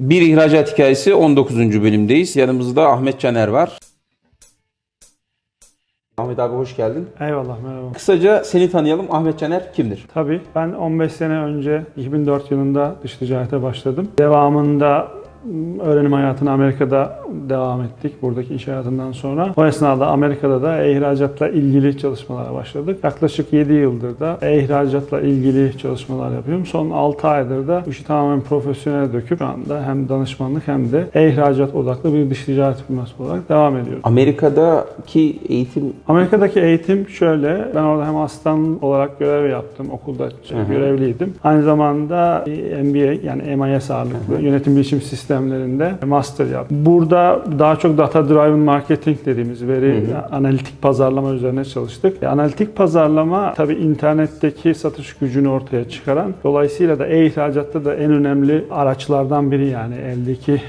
Bir ihracat hikayesi 19. bölümdeyiz. Yanımızda Ahmet Caner var. Ahmet abi hoş geldin. Eyvallah merhaba. Kısaca seni tanıyalım. Ahmet Caner kimdir? Tabii ben 15 sene önce 2004 yılında dış ticarete başladım. Devamında öğrenim hayatına Amerika'da devam ettik buradaki iş hayatından sonra. O esnada Amerika'da da e-ihracatla ilgili çalışmalara başladık. Yaklaşık 7 yıldır da e-ihracatla ilgili çalışmalar yapıyorum. Son 6 aydır da bu işi tamamen profesyonel döküp şu anda hem danışmanlık hem de e-ihracat odaklı bir dış ticaret firması olarak devam ediyoruz. Amerika'daki eğitim Amerika'daki eğitim şöyle, ben orada hem asistan olarak görev yaptım, okulda görevliydim. Aynı zamanda MBA yani MIS ağırlıklı yönetim bilişim sistemlerinde master yaptım. Burada daha çok data driven marketing dediğimiz veri analitik pazarlama üzerine çalıştık. E, Analitik pazarlama tabii internetteki satış gücünü ortaya çıkaran, dolayısıyla da e-ihracatta da en önemli araçlardan biri yani eldeki e,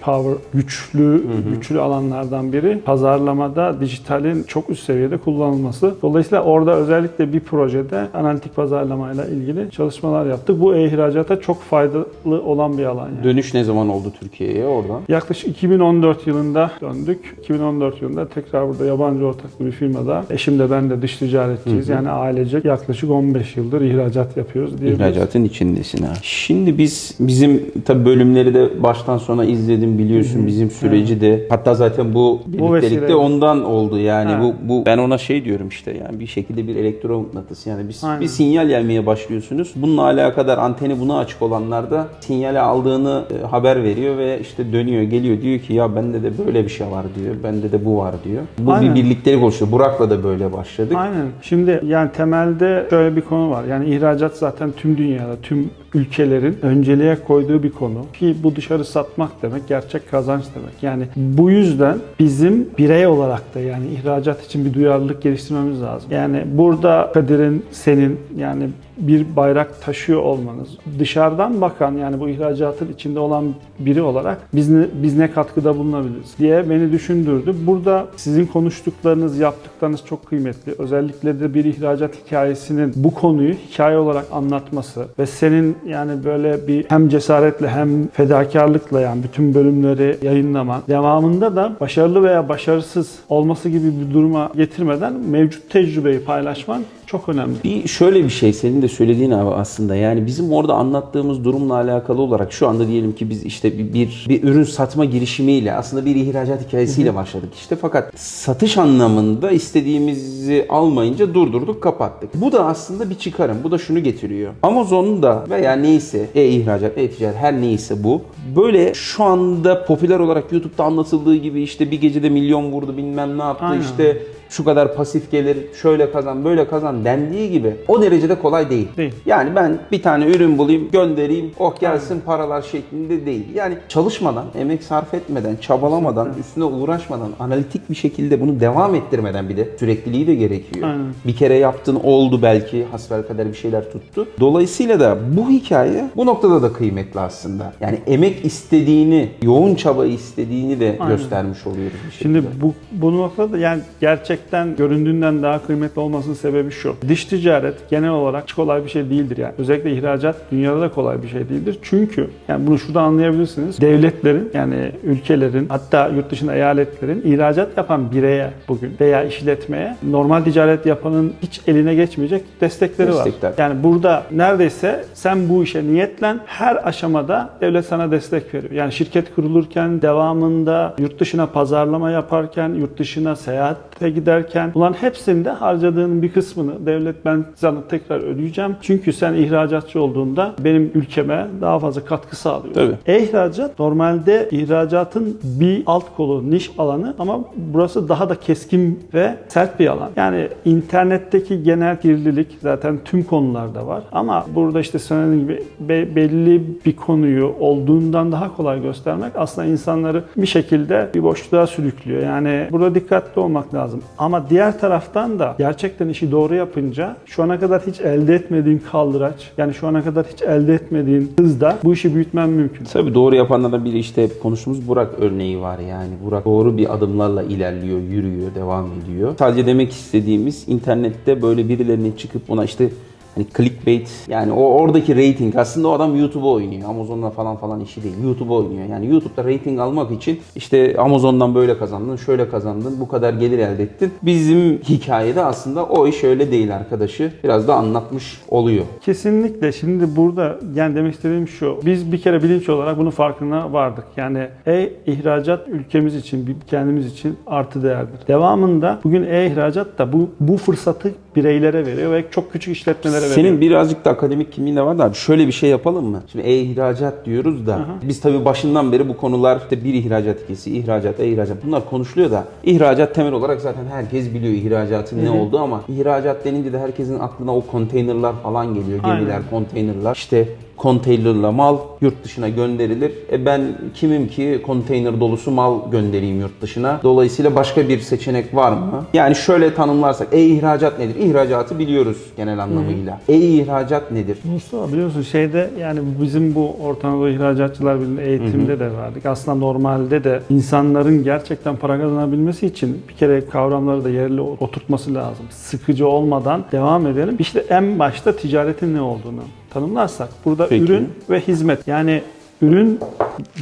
power güçlü güçlü alanlardan biri. Pazarlamada dijitalin çok üst seviyede kullanılması. Dolayısıyla orada özellikle bir projede analitik pazarlamayla ilgili çalışmalar yaptık. Bu e-ihracata çok faydalı olan bir alan yani. dönüş ne zaman oldu Türkiye'ye oradan? Yaklaşık 2014 yılında döndük. 2014 yılında tekrar burada yabancı ortaklı bir firmada eşim de ben de dış ticaretçiyiz. Yani ailecek yaklaşık 15 yıldır ihracat yapıyoruz diyebiliriz. İhracatın içindesin ha. Şimdi biz bizim tabii bölümleri de baştan sona izledim biliyorsun bizim süreci de hatta zaten bu birliktelikte vesileyle. ondan oldu yani Evet. bu bu ben ona şey diyorum işte yani bir şekilde bir elektromıknatıs yani bir, Aynen. bir sinyal gelmeye başlıyorsunuz. Bununla alakadar anteni buna açık olanlar da sinyali aldığını e, haber veriyor ve işte dönüyor geliyor diyor ki ya bende de böyle bir şey var diyor. Bende de bu var diyor. Bu Aynen. bir birliktelik oluşuyor. Burak'la da böyle başladık. Aynen. Şimdi yani temelde şöyle bir konu var. Yani ihracat zaten tüm dünyada, tüm ülkelerin önceliğe koyduğu bir konu. Ki bu dışarı satmak demek, gerçek kazanç demek. Yani bu yüzden bizim birey olarak da yani ihracat için bir duyarlılık geliştirmemiz lazım. Yani burada Kadir'in, senin yani bir bayrak taşıyor olmanız, dışarıdan bakan yani bu ihracatın içinde olan biri olarak biz ne, biz ne katkıda bulunabiliriz diye beni düşündürdü. Burada sizin konuştuklarınız, yaptıklarınız çok kıymetli. Özellikle de bir ihracat hikayesinin bu konuyu hikaye olarak anlatması ve senin yani böyle bir hem cesaretle hem fedakarlıkla yani bütün bölümleri yayınlaman, devamında da başarılı veya başarısız olması gibi bir duruma getirmeden mevcut tecrübeyi paylaşman çok önemli. Bir şöyle bir şey senin de söylediğin abi aslında yani bizim orada anlattığımız durumla alakalı olarak şu anda diyelim ki biz işte bir bir, bir ürün satma girişimiyle aslında bir ihracat hikayesiyle başladık işte fakat satış anlamında istediğimizi almayınca durdurduk kapattık. Bu da aslında bir çıkarım. Bu da şunu getiriyor. Amazon'un da veya neyse e-ihracat, e-ticaret her neyse bu böyle şu anda popüler olarak YouTube'da anlatıldığı gibi işte bir gecede milyon vurdu bilmem ne yaptı Aynen. işte şu kadar pasif gelir, şöyle kazan, böyle kazan dendiği gibi o derecede kolay değil. Değil. Yani ben bir tane ürün bulayım, göndereyim, oh gelsin paralar şeklinde değil. Yani çalışmadan, emek sarf etmeden, çabalamadan, üstüne uğraşmadan, analitik bir şekilde bunu devam ettirmeden bir de sürekliliği de gerekiyor. Aynen. Bir kere yaptın oldu belki, hasbelkader bir şeyler tuttu. Dolayısıyla da bu hikaye bu noktada da kıymetli aslında. Yani emek istediğini, yoğun çaba istediğini de Aynen. göstermiş oluyoruz bir şekilde. Şimdi bu, bu noktada yani gerçekten göründüğünden daha kıymetli olmasının sebebi şu. Dış ticaret genel olarak hiç kolay bir şey değildir yani. Özellikle ihracat dünyada da kolay bir şey değildir. Çünkü yani bunu şurada anlayabilirsiniz. Devletlerin yani ülkelerin hatta yurt dışında eyaletlerin ihracat yapan bireye bugün veya işletmeye normal ticaret yapanın hiç eline geçmeyecek destekleri Destekler. var. Yani burada neredeyse sen bu işe niyetlen her aşamada devlet sana destek veriyor. Yani şirket kurulurken, devamında yurt dışına pazarlama yaparken, yurt dışına seyahate giderken bunların hepsinde harcadığın bir kısmını devlet ben sana tekrar ödeyeceğim. Çünkü sen ihracatçı olduğunda benim ülkeme daha fazla katkı sağlıyor. Tabii. E-ihracat normalde ihracatın bir alt kolu, niş alanı ama burası daha da keskin ve sert bir alan. Yani internetteki genel kirlilik zaten tüm konularda var ama burada işte söylediğim gibi be- belli bir konuyu olduğundan daha kolay göstermek aslında insanları bir şekilde bir boşluğa sürüklüyor. Yani burada dikkatli olmak lazım. Ama diğer taraftan da gerçekten işi doğru yapınca şu ana kadar hiç elde etmediğin kaldıraç yani şu ana kadar hiç elde etmediğin hızda bu işi büyütmen mümkün. Tabii doğru yapanlardan biri işte hep konuştuğumuz Burak örneği var yani. Burak doğru bir adımlarla ilerliyor, yürüyor, devam ediyor. Sadece demek istediğimiz internette böyle birilerinin çıkıp ona işte hani clickbait yani o oradaki rating aslında o adam YouTube'a oynuyor. Amazon'la falan falan işi değil. YouTube'a oynuyor. Yani YouTube'da rating almak için işte Amazon'dan böyle kazandın, şöyle kazandın, bu kadar gelir elde ettin. Bizim hikayede aslında o iş öyle değil arkadaşı. Biraz da anlatmış oluyor. Kesinlikle. Şimdi burada yani demek istediğim şu. Biz bir kere bilinç olarak bunun farkına vardık. Yani e-ihracat ülkemiz için, kendimiz için artı değerdir. Devamında bugün e-ihracat da bu, bu fırsatı bireylere veriyor ve çok küçük işletmelere veriyor. Senin birazcık da akademik kimliğin de var da abi şöyle bir şey yapalım mı? Şimdi e-ihracat diyoruz da biz tabii başından beri bu konular işte bir ihracat ikisi, ihracat, e-ihracat bunlar konuşuluyor da ihracat temel olarak zaten herkes biliyor ihracatın ne olduğu ama ihracat denince de herkesin aklına o konteynerlar falan geliyor. Gemiler, konteynerlar. İşte konteynerla mal yurt dışına gönderilir. E ben kimim ki konteyner dolusu mal göndereyim yurt dışına? Dolayısıyla başka bir seçenek var mı? Yani şöyle tanımlarsak e-ihracat nedir? İhracatı biliyoruz genel anlamıyla. E-ihracat nedir? Mustafa biliyorsun şeyde yani bizim bu Orta Anadolu İhracatçılar Birliği eğitimde de verdik. Aslında normalde de insanların gerçekten para kazanabilmesi için bir kere kavramları da yerli oturtması lazım. Sıkıcı olmadan devam edelim. İşte en başta ticaretin ne olduğunu tanımlarsak burada Peki. ürün ve hizmet yani ürün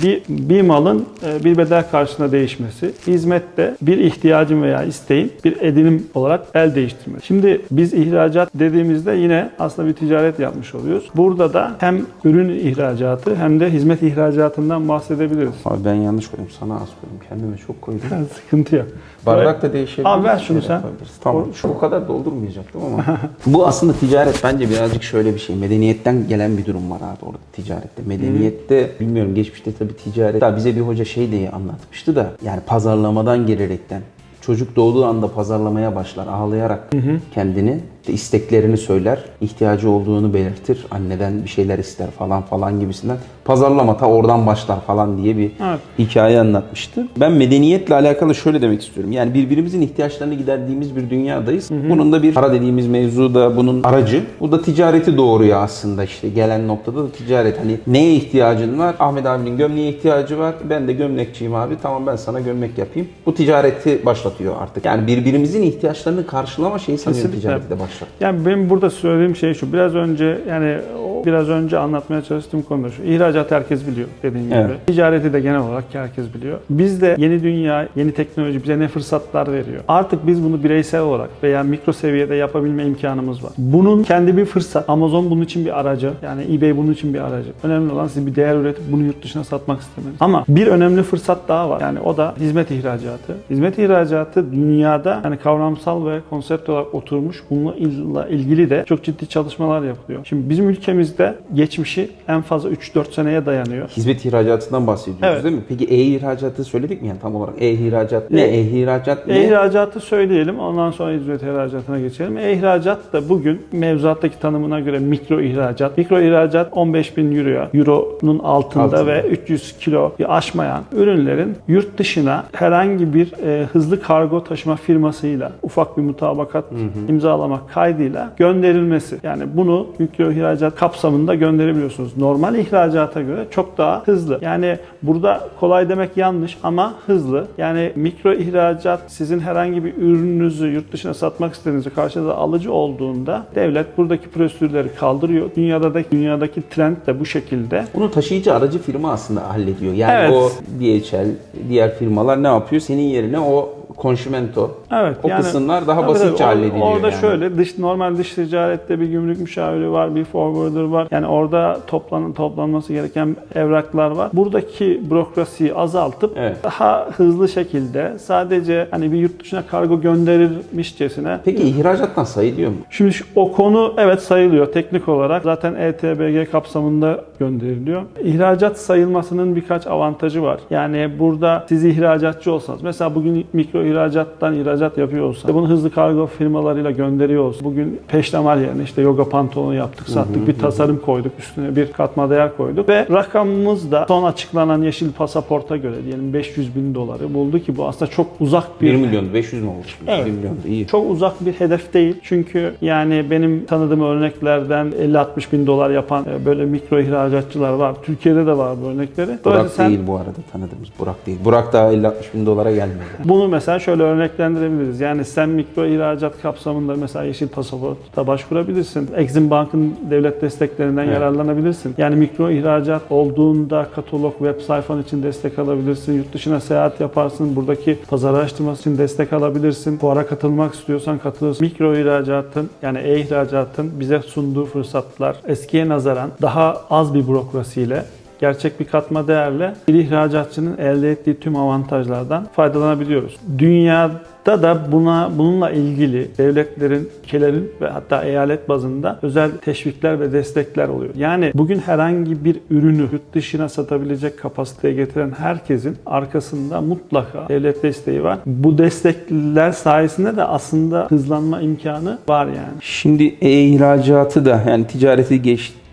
bir, bir malın e, bir bedel karşısında değişmesi, hizmet de bir ihtiyacın veya isteğin bir edinim olarak el değiştirmesi. Şimdi biz ihracat dediğimizde yine aslında bir ticaret yapmış oluyoruz. Burada da hem ürün ihracatı hem de hizmet ihracatından bahsedebiliriz. Abi ben yanlış koydum. Sana az koydum. Kendime çok koydum. Sıkıntı yok. Bardak da değişebilir. Abi ver şunu Şöyle sen. Tamam. Şu o kadar doldurmayacaktım ama. Bu aslında ticaret bence birazcık şöyle bir şey. Medeniyetten gelen bir durum var abi orada ticarette. Medeniyette bilmiyorum geçmişte tabii ticaret. Daha bize bir hoca şey diye anlatmıştı da yani pazarlamadan gelerekten Çocuk doğduğu anda pazarlamaya başlar ağlayarak kendini işte isteklerini söyler, ihtiyacı olduğunu belirtir, anneden bir şeyler ister falan falan gibisinden. Pazarlama ta oradan başlar falan diye bir Evet. hikaye anlatmıştı. Ben medeniyetle alakalı şöyle demek istiyorum. Yani birbirimizin ihtiyaçlarını giderdiğimiz bir dünyadayız. Bunun da bir para dediğimiz mevzu da bunun aracı. Bu da ticareti doğuruyor aslında işte gelen noktada da ticaret. Hani neye ihtiyacın var? Ahmet abinin gömleğe ihtiyacı var. Ben de gömlekçiyim abi. Tamam ben sana gömlek yapayım. Bu ticareti başlatıyor artık. Yani birbirimizin ihtiyaçlarını karşılama şeyi sanıyorum Kesinlikle. ticareti başlatıyor. Yani benim burada söylediğim şey şu. Biraz önce yani biraz önce anlatmaya çalıştığım konu şu. İhracat herkes biliyor dediğin gibi. Evet. Ticareti de genel olarak herkes biliyor. Biz de yeni dünya, yeni teknoloji bize ne fırsatlar veriyor. Artık biz bunu bireysel olarak veya mikro seviyede yapabilme imkanımız var. Bunun kendi bir fırsat. Amazon bunun için bir aracı. Yani eBay bunun için bir aracı. Önemli olan sizin bir değer üretip bunu yurt dışına satmak istemeniz. Ama bir önemli fırsat daha var. Yani o da hizmet ihracatı. Hizmet ihracatı dünyada yani kavramsal ve konsept olarak oturmuş. Bununla il- ilgili de çok ciddi çalışmalar yapılıyor. Şimdi bizim ülkemizde geçmişi en fazla 3-4 seneye dayanıyor. Hizmet ihracatından bahsediyoruz Evet. değil mi? Peki e-ihracatı söyledik mi yani tam olarak? E-ihracat ne? E- E-ihracat ne? E-ihracatı söyleyelim, ondan sonra hizmet ihracatına geçelim. E-ihracat da bugün mevzuattaki tanımına göre mikro ihracat. Mikro ihracat 15 bin euroya, euronun altında, Altında. ve 300 kilo aşmayan ürünlerin yurt dışına herhangi bir e, hızlı kargo taşıma firmasıyla ufak bir mutabakat imzalamak kaydıyla gönderilmesi. Yani bunu mikro ihracat kapsamında gönderebiliyorsunuz. Normal ihracata göre çok daha hızlı. Yani burada kolay demek yanlış ama hızlı. Yani mikro ihracat sizin herhangi bir ürününüzü yurt dışına satmak istediğinizde karşınıza alıcı olduğunda devlet buradaki prosedürleri kaldırıyor. Dünyada da dünyadaki trend de bu şekilde. Bunu taşıyıcı aracı firma aslında hallediyor. Yani Evet. o DHL, diğer firmalar ne yapıyor? Senin yerine o konşimento, Evet. o kısımlar daha basitçe. Or- hallediliyor. Orada yani. şöyle dış normal dış ticarette bir gümrük müşaviri var, bir forwarder var. Yani orada toplan toplanması gereken evraklar var. Buradaki bürokrasiyi azaltıp Evet. daha hızlı şekilde sadece hani bir yurt dışına kargo gönderilmişçesine Peki ihracattan sayılıyor mu? Şimdi şu- o konu evet sayılıyor teknik olarak. Zaten ETBG kapsamında gönderiliyor. İhracat sayılmasının birkaç avantajı var. Yani burada siz ihracatçı olsanız, mesela bugün mikro ihracattan ihracat yapıyor olsanız, bunu hızlı kargo firmalarıyla gönderiyor olsanız, bugün peştemal yerine işte yoga pantolonu yaptık, sattık, bir tasarım koyduk, üstüne bir katma değer koyduk ve rakamımız da son açıklanan yeşil pasaporta göre diyelim 500 bin doları buldu ki bu aslında çok uzak 1 bir milyon, 500 mü olmuş? Evet. 1 milyon iyi. çok uzak bir hedef değil. Çünkü yani benim tanıdığım örneklerden 50-60 bin dolar yapan e, böyle mikro ihracatçılar var. Türkiye'de de var bu örnekleri. Burak sen değil bu arada tanıdığımız Burak değil. Burak daha 50-60 bin dolara gelmedi. bunu mesela şöyle örneklendirebiliriz. Değerlendirebiliriz. Yani sen mikro ihracat kapsamında mesela yeşil pasaporta başvurabilirsin. Exim Bank'ın devlet desteklerinden Evet. yararlanabilirsin. Yani mikro ihracat olduğunda katalog web sayfan için destek alabilirsin. Yurt dışına seyahat yaparsın. Buradaki pazar araştırması için destek alabilirsin. Fuara katılmak istiyorsan katılırsın. Mikro ihracatın yani e-ihracatın bize sunduğu fırsatlar eskiye nazaran daha az bir bürokrasiyle gerçek bir katma değerle bir ihracatçının elde ettiği tüm avantajlardan faydalanabiliyoruz. Dünyada da buna bununla ilgili devletlerin, ülkelerin ve hatta eyalet bazında özel teşvikler ve destekler oluyor. Yani bugün herhangi bir ürünü yurt dışına satabilecek kapasiteye getiren herkesin arkasında mutlaka devlet desteği var. Bu destekler sayesinde de aslında hızlanma imkanı var yani. Şimdi e-ihracatı da yani ticareti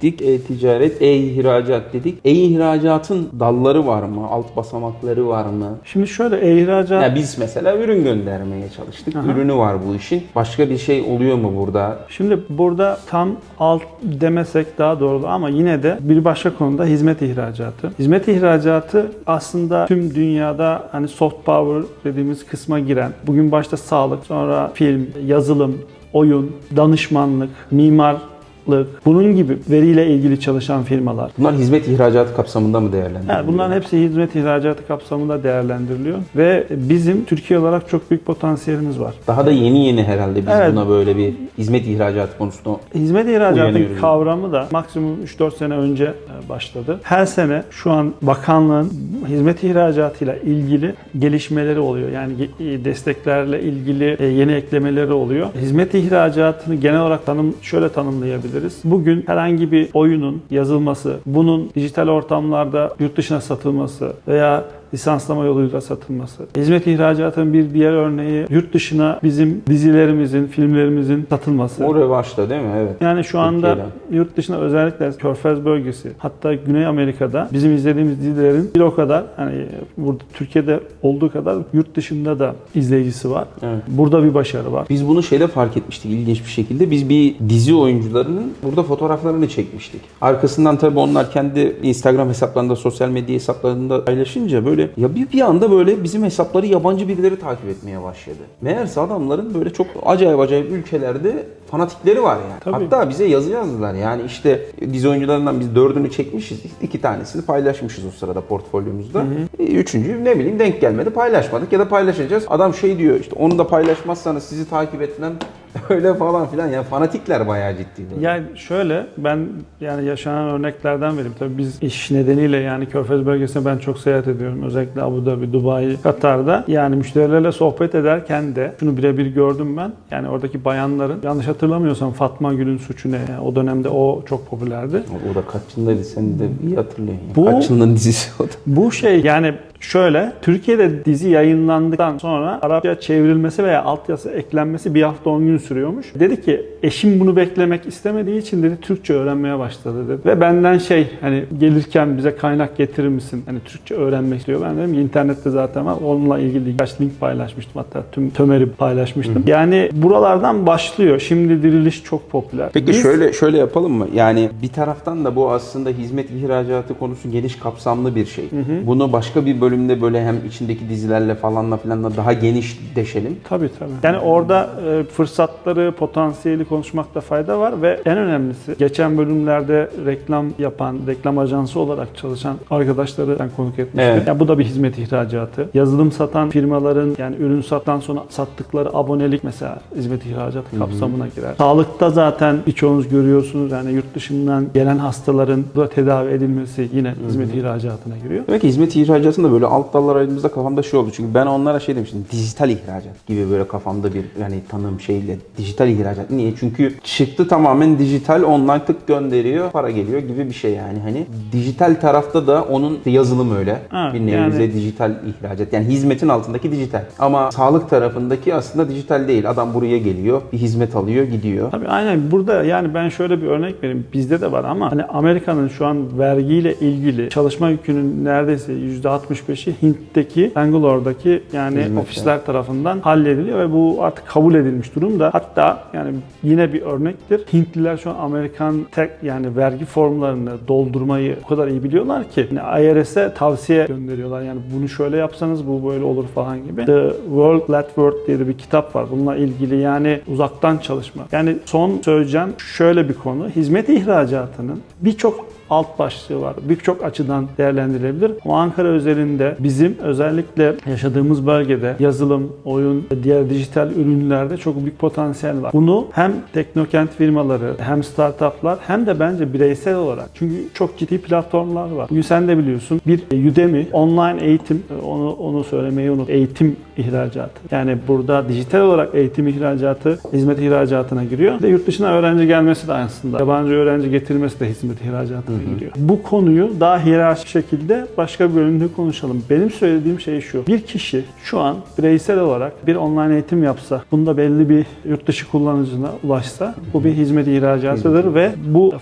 geçtik. E-ticaret, e-ihracat dedik. E-ihracatın dalları var mı? Alt basamakları var mı? Şimdi şöyle e-ihracat Ya biz mesela ürün göndermeye çalıştık. Aha. Ürünü var bu işin. Başka bir şey oluyor mu burada? Şimdi burada tam alt demesek daha doğru ama yine de bir başka konuda hizmet ihracatı. Hizmet ihracatı aslında tüm dünyada hani soft power dediğimiz kısma giren, bugün başta sağlık, sonra film, yazılım, oyun, danışmanlık, mimarlık, bunun gibi veriyle ilgili çalışan firmalar. Bunlar hizmet ihracatı kapsamında mı değerlendiriliyor? Yani bunların hepsi hizmet ihracatı kapsamında değerlendiriliyor ve bizim Türkiye olarak çok büyük potansiyelimiz var. Daha da yeni yeni herhalde biz Evet. buna böyle bir hizmet ihracatı konusunda Hizmet ihracatı kavramı da maksimum 3-4 sene önce e, başladı. Her sene şu an bakanlığın hizmet ihracatıyla ilgili gelişmeleri oluyor. Yani e, desteklerle ilgili e, yeni eklemeleri oluyor. Hizmet ihracatını genel olarak tanım şöyle tanımlayabiliriz. Bugün herhangi bir oyunun yazılması, bunun dijital ortamlarda yurt dışına satılması veya lisanslama yoluyla satılması. Hizmet ihracatının bir diğer örneği yurt dışına bizim dizilerimizin, filmlerimizin satılması. o revaçta değil mi? Evet. Yani şu anda Türkiye'den. yurt dışında özellikle Körfez bölgesi hatta Güney Amerika'da bizim izlediğimiz dizilerin bir o kadar hani burada Türkiye'de olduğu kadar yurt dışında da izleyicisi var. Evet. Burada bir başarı var. Biz bunu şeyde fark etmiştik ilginç bir şekilde. Biz bir dizi oyuncularının burada fotoğraflarını çekmiştik. Arkasından tabii onlar kendi Instagram hesaplarında, sosyal medya hesaplarında paylaşınca böyle ya bir, bir anda böyle bizim hesapları yabancı birileri takip etmeye başladı. Meğerse adamların böyle çok acayip acayip ülkelerde fanatikleri var yani. Tabii. Hatta bize yazı yazdılar. Yani işte dizi oyuncularından biz dördünü çekmişiz. iki tanesini paylaşmışız o sırada portfolyomuzda. E, Üçüncü ne bileyim denk gelmedi paylaşmadık ya da paylaşacağız. Adam şey diyor işte onu da paylaşmazsanız sizi takip etmem öyle falan filan. Yani fanatikler bayağı ciddi. böyle. Yani şöyle ben yani yaşanan örneklerden vereyim. Tabii biz iş nedeniyle yani Körfez bölgesine ben çok seyahat ediyorum. Özellikle Abu Dhabi, Dubai, Katar'da. Yani müşterilerle sohbet ederken de şunu birebir gördüm ben. Yani oradaki bayanların yanlış hatırlamıyorsam Fatma Gül'ün suçu ne? Yani o dönemde o çok popülerdi. O- da kaç yılındaydı sen de iyi hatırlıyorsun. Bu- Kaç yılının dizisi o da. Bu şey yani şöyle Türkiye'de dizi yayınlandıktan sonra Arapça çevrilmesi veya altyazı eklenmesi bir hafta 10 gün sürüyormuş. Dedi ki eşim bunu beklemek istemediği için dedi Türkçe öğrenmeye başladı dedi. Ve benden şey hani gelirken bize kaynak getirir misin? Hani Türkçe öğrenmek istiyor. Ben dedim ki internette zaten var. Onunla ilgili birkaç link paylaşmıştım. Hatta tüm Tömer'i paylaşmıştım. Yani buralardan başlıyor. Şimdi diriliş çok popüler. Peki Biz- şöyle şöyle yapalım mı? Yani bir taraftan da bu aslında hizmet ihracatı konusu geniş kapsamlı bir şey. Bunu başka bir bölümde böyle hem içindeki dizilerle falanla filanla daha geniş deşelim. Tabii tabii. Yani orada e, fırsatları, potansiyeli konuşmakta fayda var ve en önemlisi geçen bölümlerde reklam yapan, reklam ajansı olarak çalışan arkadaşları ben konuk etmiştim. Evet. Ya bu da bir hizmet ihracatı. Yazılım satan firmaların yani ürün satan sonra sattıkları abonelik mesela hizmet ihracatı kapsamına girer. Sağlıkta zaten birçoğunuz görüyorsunuz yani yurt dışından gelen hastaların burada tedavi edilmesi yine hizmet ihracatına giriyor. Demek ki hizmet ihracatında böyle alt dallar ayrıldığımızda kafamda şey oldu. Çünkü ben onlara şey demiştim. Dijital ihracat gibi böyle kafamda bir yani tanım şeyle. Dijital ihracat. Niye? Çünkü çıktı tamamen dijital online tık gönderiyor. Para geliyor gibi bir şey yani. Hani dijital tarafta da onun yazılım öyle. Ha, bir nevize yani- dijital ihracat. Yani hizmetin altındaki dijital. Ama sağlık tarafındaki aslında dijital değil. Adam buraya geliyor. Bir hizmet alıyor gidiyor. Tabii aynen burada yani ben şöyle bir örnek vereyim. Bizde de var ama hani Amerika'nın şu an vergiyle ilgili çalışma yükünün neredeyse %60 %65'i Hint'teki Bangalore'daki yani Hizmetler. ofisler tarafından hallediliyor ve bu artık kabul edilmiş durumda. Hatta yani yine bir örnektir. Hintliler şu an Amerikan tek yani vergi formlarını doldurmayı o kadar iyi biliyorlar ki yani IRS'e tavsiye gönderiyorlar. Yani bunu şöyle yapsanız bu böyle olur falan gibi. The World Flat World diye de bir kitap var. Bununla ilgili yani uzaktan çalışma. Yani son söyleyeceğim şöyle bir konu. Hizmet ihracatının birçok alt başlığı var. Birçok açıdan değerlendirilebilir. Ama Ankara özelinde bizim özellikle yaşadığımız bölgede yazılım, oyun diğer dijital ürünlerde çok büyük potansiyel var. Bunu hem teknokent firmaları hem startuplar hem de bence bireysel olarak çünkü çok ciddi platformlar var. Bugün sen de biliyorsun bir Udemy online eğitim onu onu söylemeyi unut. Eğitim ihracatı. Yani burada dijital olarak eğitim ihracatı hizmet ihracatına giriyor. Bir de yurt dışına öğrenci gelmesi de aslında. Yabancı öğrenci getirmesi de hizmet ihracatına giriyor. Bu konuyu daha hiyerarşik şekilde başka bir bölümde konuşalım. Benim söylediğim şey şu. Bir kişi şu an bireysel olarak bir online eğitim yapsa, bunda belli bir yurt dışı kullanıcına ulaşsa bu bir hizmet ihracatıdır ve bu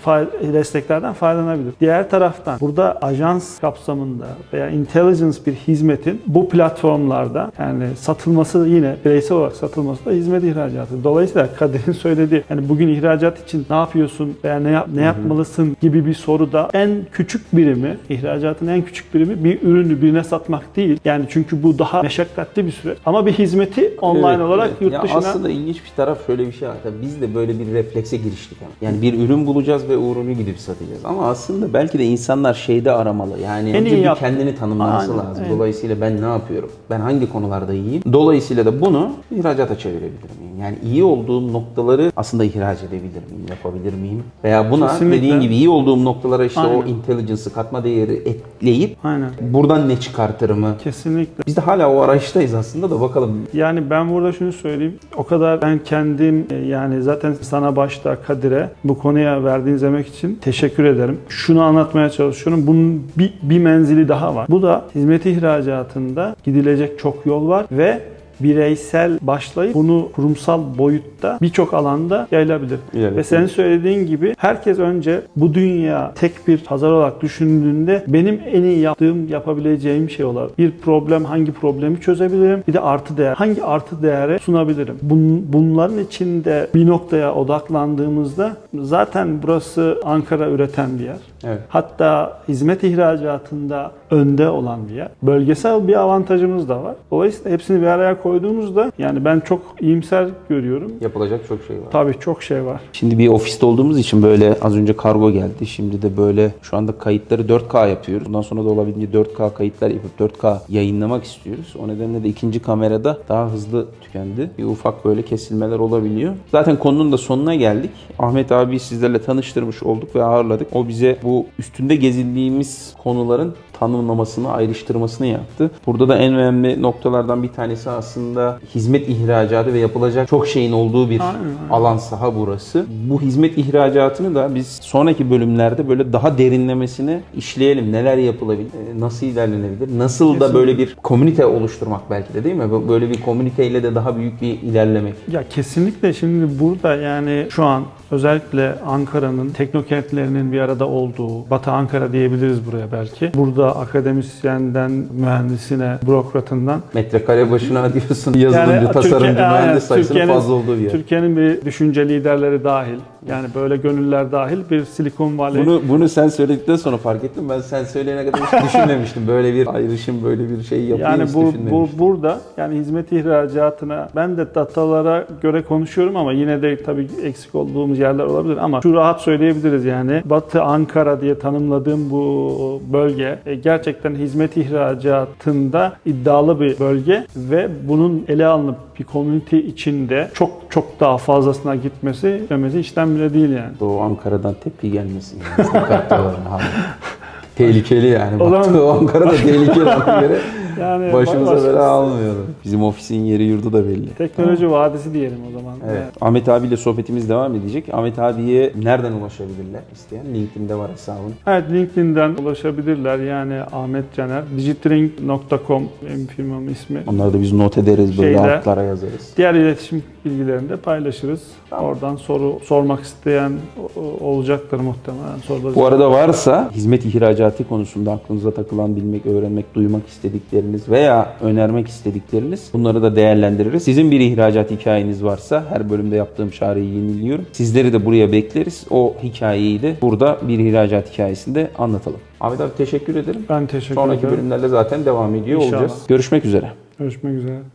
desteklerden faydalanabilir. Diğer taraftan burada ajans kapsamında veya intelligence bir hizmetin bu platformlarda yani satılması yine bireysel olarak satılması da hizmet ihracatı. Dolayısıyla Kadir'in söylediği yani bugün ihracat için ne yapıyorsun veya ne, yap, ne yapmalısın gibi bir soruda en küçük birimi, ihracatın en küçük birimi bir ürünü birine satmak değil. Yani çünkü bu daha meşakkatli bir süreç. Ama bir hizmeti online Evet, olarak evet. yurt Ya dışına Aslında ilginç bir taraf şöyle bir şey var. Tabii biz de böyle bir reflekse giriştik. ama. Yani bir ürün bulacağız ve ürünü gidip satacağız. Ama aslında belki de insanlar şeyde aramalı. Yani En önce bir yap- kendini tanımlaması Aynen, lazım. aynen. Dolayısıyla ben ne yapıyorum? Ben hangi konularda iyiyim? Dolayısıyla da bunu ihracata çevirebilir miyim? Yani iyi olduğum noktaları aslında ihraç edebilir miyim? Yapabilir miyim? Veya buna Kesinlikle. dediğin gibi iyi olduğum noktalara işte o Aynen. intelligence'ı katma değeri ekleyip Aynen. buradan ne çıkartırımı Kesinlikle. biz de hala o arayıştayız aslında da bakalım. Yani ben burada şunu söyleyeyim. O kadar ben kendim e, yani zaten sana başta Kadir'e bu konuya verdiğiniz emek için teşekkür ederim. Şunu anlatmaya çalışıyorum. Bunun bir, bir menzili daha var. Bu da hizmet ihracatında gidilecek çok yol var ve bireysel başlayıp bunu kurumsal boyutta birçok alanda yayılabilir. Evet. Ve senin söylediğin gibi herkes önce bu dünya tek bir pazar olarak düşündüğünde benim en iyi yaptığım, yapabileceğim şey olur. Bir problem hangi problemi çözebilirim? Bir de artı değer. Hangi artı değeri sunabilirim? Bun- bunların içinde bir noktaya odaklandığımızda zaten burası Ankara üreten bir yer. Evet. Hatta hizmet ihracatında önde olan bir yer. Bölgesel bir avantajımız da var. Dolayısıyla hepsini bir araya koyduğumuzda yani ben çok iyimser görüyorum. Yapılacak çok şey var. Tabii çok şey var. Şimdi bir ofiste olduğumuz için böyle az önce kargo geldi. Şimdi de böyle şu anda kayıtları 4K yapıyoruz. Bundan sonra da olabildiğince 4K kayıtlar yapıp 4K yayınlamak istiyoruz. O nedenle de ikinci kamerada daha hızlı tükendi. Bir ufak böyle kesilmeler olabiliyor. Zaten konunun da sonuna geldik. Ahmet abi sizlerle tanıştırmış olduk ve ağırladık. O bize bu üstünde gezindiğimiz konuların tanımlamasını, ayrıştırmasını yaptı. Burada da en önemli noktalardan bir tanesi aslında hizmet ihracatı ve yapılacak çok şeyin olduğu bir Aynen, aynen. alan saha burası. Bu hizmet ihracatını da biz sonraki bölümlerde böyle daha derinlemesine işleyelim. Neler yapılabilir, e, nasıl ilerlenebilir, nasıl da Kesinlikle. böyle bir komünite oluşturmak belki de değil mi? Böyle bir komüniteyle de daha büyük bir ilerlemek. Ya kesinlikle şimdi burada yani şu an özellikle Ankara'nın teknokentlerinin bir arada olduğu, Batı Ankara diyebiliriz buraya belki. Burada akademisyenden mühendisine, bürokratından Metrekare başına diyorsun yazılımcı, tasarımcı, Türkiye- mühendis sayısının fazla olduğu bir yer. Türkiye'nin bir düşünce liderleri dahil, yani böyle gönüller dahil bir Silikon Valley Bunu bunu sen söyledikten sonra fark ettim. Ben sen söyleyene kadar hiç düşünmemiştim. Böyle bir ayrışım, böyle bir şey yapayım Yani hiç bu, burada yani hizmet ihracatına ben de datalara göre konuşuyorum ama yine de tabii eksik olduğumuz yerler olabilir ama şu rahat söyleyebiliriz yani Batı Ankara diye tanımladığım bu bölge gerçekten hizmet ihracatında iddialı bir bölge ve bunun ele alınıp bir komünite içinde çok çok daha fazlasına gitmesi demesi işten bile değil yani. Doğu Ankara'dan tepki gelmesin. Yani. Dikkatli olalım abi. Tehlikeli yani. O Bak, zaman- Ankara'da tehlikeli göre. Yani Başımıza bela almayalım. Bizim ofisin yeri yurdu da belli. Teknoloji vadisi diyelim o zaman. Evet. Ahmet abiyle sohbetimiz devam edecek. Ahmet abiye nereden ulaşabilirler isteyen? LinkedIn'de var hesabın. Evet LinkedIn'den ulaşabilirler. Yani Ahmet Caner. Digitring.com benim firmamın ismi. Onları da biz not ederiz böyle Şeyde- altlara yazarız. Diğer iletişim bilgilerini de paylaşırız. Oradan soru sormak isteyen olacaktır muhtemelen. Soruları Bu arada varsa hizmet ihracatı konusunda aklınıza takılan, bilmek, öğrenmek, duymak istedikleriniz veya önermek istedikleriniz bunları da değerlendiririz. Sizin bir ihracat hikayeniz varsa her bölümde yaptığım çağrıyı yeniliyorum. Sizleri de buraya bekleriz. O hikayeyi de burada bir ihracat hikayesinde anlatalım. Ahmet abi teşekkür ederim. ben teşekkür Sonraki ederim. bölümlerle zaten devam ediyor İnşallah. olacağız. Görüşmek üzere. Görüşmek üzere.